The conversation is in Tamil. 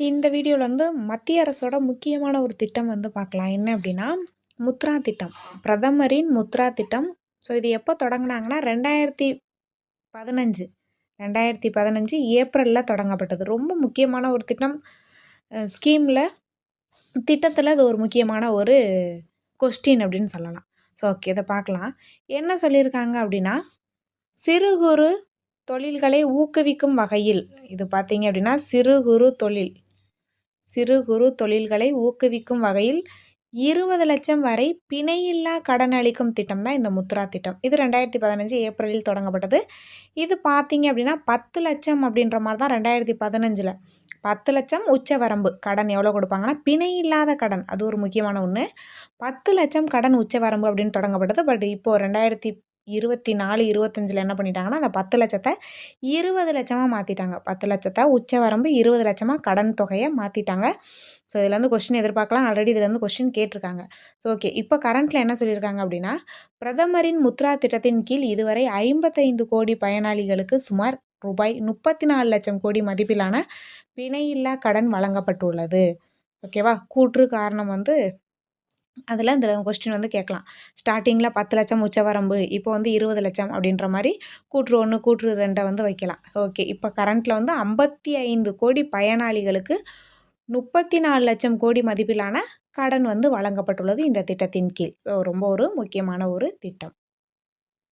இந்த வீடியோவில் வந்து மத்திய அரசோட முக்கியமான ஒரு திட்டம் வந்து பார்க்கலாம். என்ன அப்படின்னா முத்ரா திட்டம். பிரதமரின் முத்ரா திட்டம். ஸோ இது எப்போ தொடங்கினாங்கன்னா ரெண்டாயிரத்தி பதினஞ்சு. ரெண்டாயிரத்தி பதினஞ்சு ஏப்ரலில் தொடங்கப்பட்டது. ரொம்ப முக்கியமான ஒரு திட்டம். ஸ்கீமில் திட்டத்தில் அது ஒரு முக்கியமான ஒரு கொஸ்டின் அப்படின்னு சொல்லலாம். ஸோ ஓகே இதை பார்க்கலாம். என்ன சொல்லியிருக்காங்க அப்படின்னா சிறு குறு தொழில்களை ஊக்குவிக்கும் வகையில் இது பார்த்தீங்க அப்படின்னா சிறு குறு தொழில். சிறு குறு தொழில்களை ஊக்குவிக்கும் வகையில் இருபது லட்சம் வரை பிணையில்லா கடன் அளிக்கும் திட்டம் தான் இந்த முத்ரா திட்டம். இது ரெண்டாயிரத்தி பதினஞ்சு ஏப்ரலில் தொடங்கப்பட்டது. இது பார்த்தீங்க அப்படின்னா பத்து லட்சம் அப்படின்ற மாதிரி தான் ரெண்டாயிரத்தி பதினஞ்சில். பத்து லட்சம் உச்ச வரம்பு கடன் எவ்வளோ கொடுப்பாங்கன்னா பிணை இல்லாத கடன். அது ஒரு முக்கியமான ஒன்று பத்து லட்சம் கடன் உச்ச வரம்பு அப்படின்னு தொடங்கப்பட்டது. பட் இப்போது ரெண்டாயிரத்தி இருபத்தி நாலு இருபத்தஞ்சில் என்ன பண்ணிட்டாங்கன்னா அந்த பத்து லட்சத்தை இருபது லட்சமாக மாற்றிட்டாங்க பத்து லட்சத்தை உச்ச வரம்பு இருபது லட்சமாக கடன் தொகையை மாற்றிட்டாங்க ஸோ இதில் வந்து கொஸ்டின் எதிர்பார்க்கலாம். ஆல்ரெடி இதில் வந்து கொஸ்டின் கேட்டிருக்காங்க. ஸோ ஓகே இப்போ கரண்ட்டில் என்ன சொல்லியிருக்காங்க அப்படின்னா பிரதமரின் முத்ரா திட்டத்தின் கீழ் இதுவரை ஐம்பத்தைந்து கோடி பயனாளிகளுக்கு சுமார் ரூபாய் முப்பத்தி நாலு லட்சம் கோடி மதிப்பிலான பிணையில்லா கடன் வழங்கப்பட்டுள்ளது. ஓகேவா கூற்று காரணம் வந்து அதில் இந்த கொஸ்டின் வந்து கேட்கலாம். ஸ்டார்டிங்கில் பத்து லட்சம் உச்சவரம்பு இப்போ வந்து இருபது லட்சம் அப்படின்ற மாதிரி கூற்று ஒன்று கூற்று ரெண்டை வந்து வைக்கலாம். ஓகே இப்போ கரண்ட்டில் வந்து ஐம்பத்தி ஐந்து கோடி பயனாளிகளுக்கு முப்பத்தி நாலு லட்சம் கோடி மதிப்பிலான கடன் வந்து வழங்கப்பட்டுள்ளது இந்த திட்டத்தின் கீழ். ரொம்ப ஒரு முக்கியமான ஒரு திட்டம்.